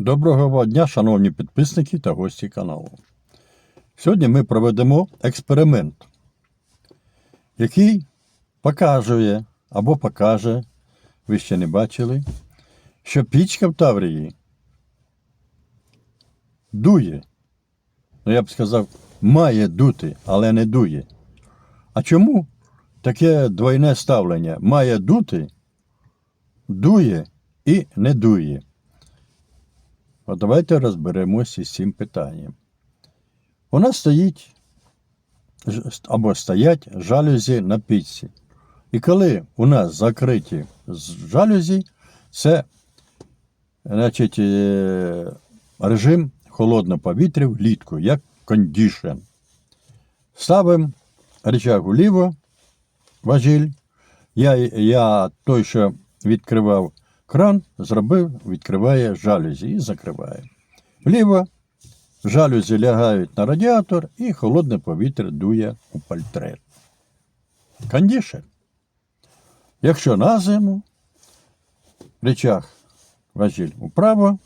Доброго дня, шановні підписники та гості каналу. Сьогодні ми проведемо експеримент, який показує або покаже, ви ще не бачили, що пічка в Таврії дує. Ну, я б сказав, має дути, але не дує. А чому таке двойне ставлення? Має дути, дує і не дує. От давайте розберемося з цим питанням. У нас стоїть або стоять жалюзі на пічці. І коли у нас закриті жалюзі, це значить, е, режим холодного повітря влітку, як кондішн. Ставимо рычаг вліво, важіль. Я, я той, що відкривав кран, зробив, відкриває жалюзі і закриває. Вліво жалюзі лягають на радіатор і холодне повітря дує у пальтрет. Кондішн. Якщо на зиму, речах важіль управо,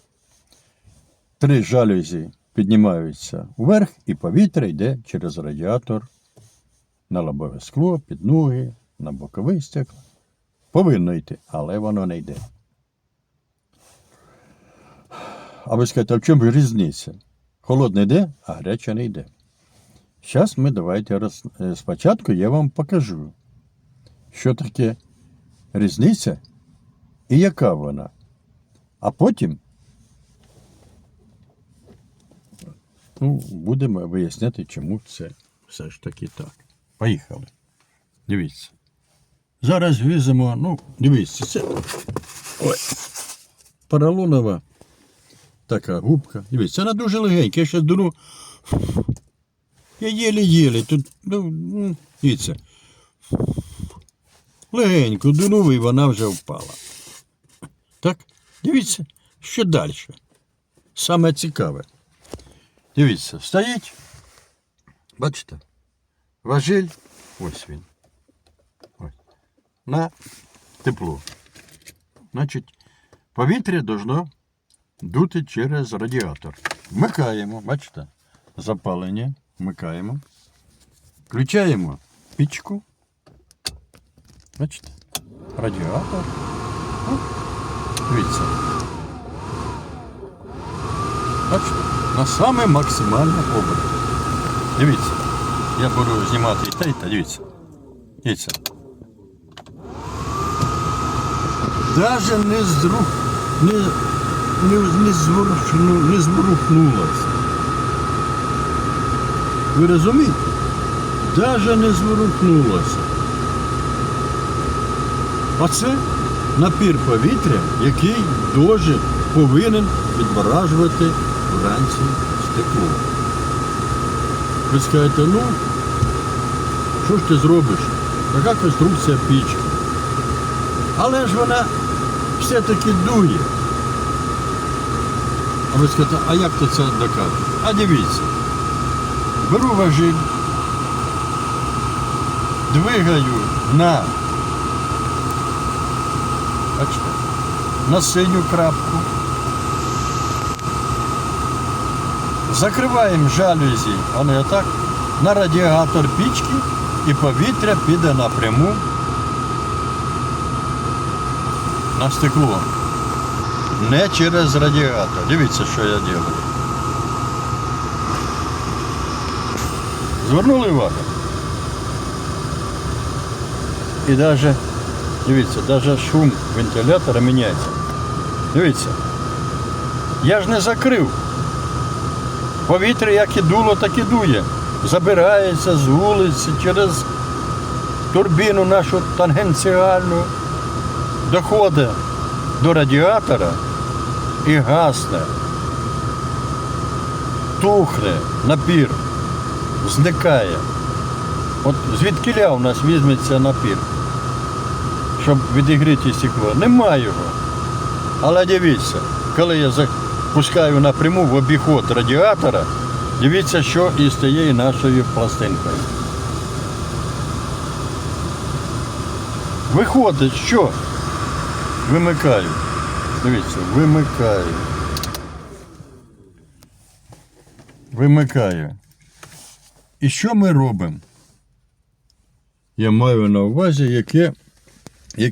три жалюзі піднімаються вверх, і повітря йде через радіатор на лобове скло, під ноги, на боковий стекло. Повинно йти, але воно не йде. А ви скажете, а в чому ж різниця? Холодне йде, а гаряче не йде. Зараз ми давайте роз... е, спочатку я вам покажу, що таке різниця і яка вона. А потім ну, будемо виясняти, чому це все ж таки так. Поїхали. Дивіться. Зараз візьмемо, ну, дивіться, це ой, поролонова така губка. Дивіться, вона дуже легенька, я ще дуну. Я єлі-єлі, тут, ну, ну, дивіться. Легенько дунув і вона вже впала. Так, дивіться, що далі. Саме цікаве. Дивіться, стоїть. Бачите? Важіль, ось він. Ось. На тепло. Значить, повітря должно дути через радіатор. Вмикаємо, бачите? Запалення. Вмикаємо. Включаємо пічку. Бачите? Радіатор. О, Дивіться. Бачите? На саме максимальне оберт. Дивіться. Я буду знімати і те, і те. Дивіться. Дивіться. Даже не зрух, не, не, не, зворушну, не зворухнулося. Ви розумієте? Даже не зворухнулося. Оце напір повітря, який дуже повинен відморажувати вранці стекло. Ви скажете, ну, що ж ти зробиш? Така конструкція пічки. Але ж вона все-таки дує. А ви скажете, а як ти це докажеш? А дивіться. Беру важіль, двигаю на, на синю крапку. Закриваємо жалюзі, вони отак, на радіатор пічки і повітря піде напряму на стекло. Не через радіатор. Дивіться, що я роблю. Звернули увагу? І навіть, дивіться, навіть шум вентилятора міняється. Дивіться. Я ж не закрив. Повітря як і дуло, так і дує. Забирається з вулиці через турбіну нашу тангенціальну, доходить до радіатора і гасне, тухне напір, зникає. От звідкиля у нас візьметься напір, щоб відігріти стекло? Нема його. Але дивіться, коли я запускаю напряму в обіход радіатора, дивіться, що і з тією нашою пластинкою. Виходить, що? Вимикаю. Дивіться, вимикаю. Вимикаю. І що ми робимо? Я маю на увазі, яке. яке